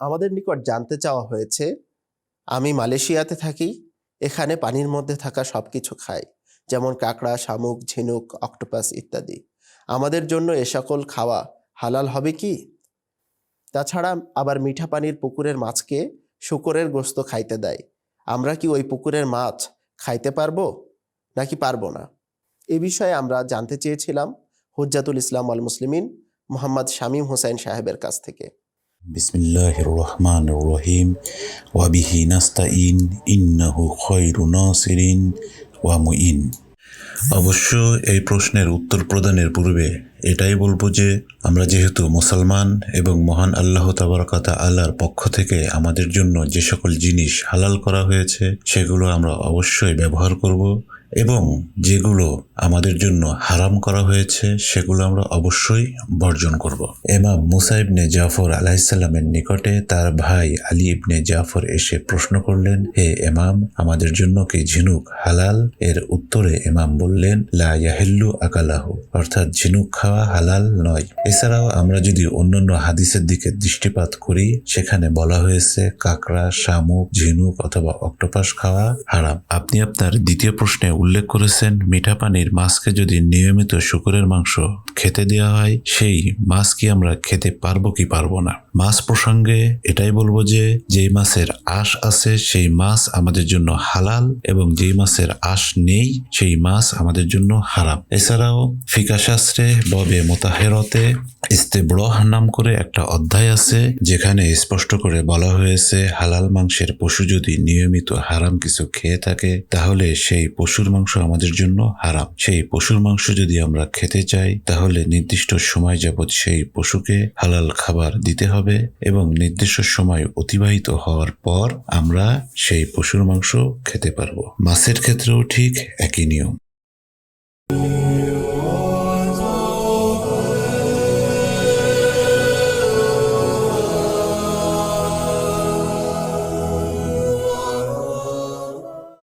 আমাদের নিকট জানতে চাওয়া হয়েছে, আমি মালয়েশিয়াতে থাকি, এখানে পানির মধ্যে থাকা সব কিছু খাই, যেমন কাঁকড়া, শামুক, ঝিনুক, অক্টোপাস ইত্যাদি। আমাদের জন্য এ সকল খাওয়া হালাল হবে কি? তাছাড়া আবার মিঠা পানির পুকুরের মাছকে শুকরের গোস্ত খাইতে দেয়। আমরা কি ওই পুকুরের মাছ খাইতে পারব, নাকি পারব না? এ বিষয়ে আমরা জানতে চেয়েছিলাম হুজ্জাতুল ইসলাম আল মুসলিমিন মোহাম্মদ শামীম হোসেন সাহেবের কাছ থেকে। বিসমিল্লাহ রহমান রহিম ওয়াবিহি নাস্তাইন ইন্নাহু খৈরু নাসিরিন ওয়া মুইন অবশ্য এই প্রশ্নের উত্তর প্রদানের পূর্বে এটাই বলব যে, আমরা যেহেতু মুসলমান এবং মহান আল্লাহ তাবরকাতা আল্লাহর পক্ষ থেকে আমাদের জন্য যে সকল জিনিস হালাল করা হয়েছে, সেগুলো আমরা অবশ্যই ব্যবহার করব। এবং যেগুলো আমাদের জন্য হারাম করা হয়েছে, সেগুলো আমরা অবশ্যই বর্জন করব। এমাম মুসা ইবনে জাফর আলাহিসাল্লামের নিকটে তার ভাই আলী ইবনে জাফর এসে প্রশ্ন করলেন, হে এমাম, আমাদের জন্য কি ঝিনুক হালাল? এর উত্তরে এমাম বললেন, লা ইয়াহিল্লু আকালাহু। অর্থাৎ ঝিনুক খাওয়া হালাল নয়। এছাড়াও আমরা যদি অন্যান্য হাদিসের দিকে দৃষ্টিপাত করি, সেখানে বলা হয়েছে, কাঁকড়া, শামুক, ঝিনুক অথবা অক্টোপাস খাওয়া হারাম। আপনি আপনার দ্বিতীয় প্রশ্নে উল্লেখ করেছেন, মিঠা পানির মাছকে যদি নিয়মিত শুকুরের মাংস খেতে দেওয়া হয়, সেই মাছ কি আমরা খেতে পারব কি পারব না? মাছ প্রসঙ্গে এটাই বলব যে, যেই মাছের আশ আছে, সেই মাছ আমাদের জন্য হালাল এবং যেই মাছের আশ নেই, সেই মাছ আমাদের জন্য হারাম। এছাড়াও ফিকা শাস্ত্রে ববে মোতাহেরতে ইস্তেব্রহ নাম করে একটা অধ্যায় আছে, যেখানে স্পষ্ট করে বলা হয়েছে, হালাল মাংসের পশু যদি নিয়মিত হারাম কিছু খেয়ে থাকে, তাহলে সেই পশুর মাংস আমাদের জন্য হারাম। সেই পশুর মাংস যদি আমরা খেতে চাই, তাহলে নির্দিষ্ট সময় যাবৎ সেই পশুকে হালাল খাবার দিতে হবে এবং নির্দিষ্ট সময় অতিবাহিত হওয়ার পর আমরা সেই পশুর মাংস খেতে পারব। মাছের ক্ষেত্রেও ঠিক একই নিয়ম।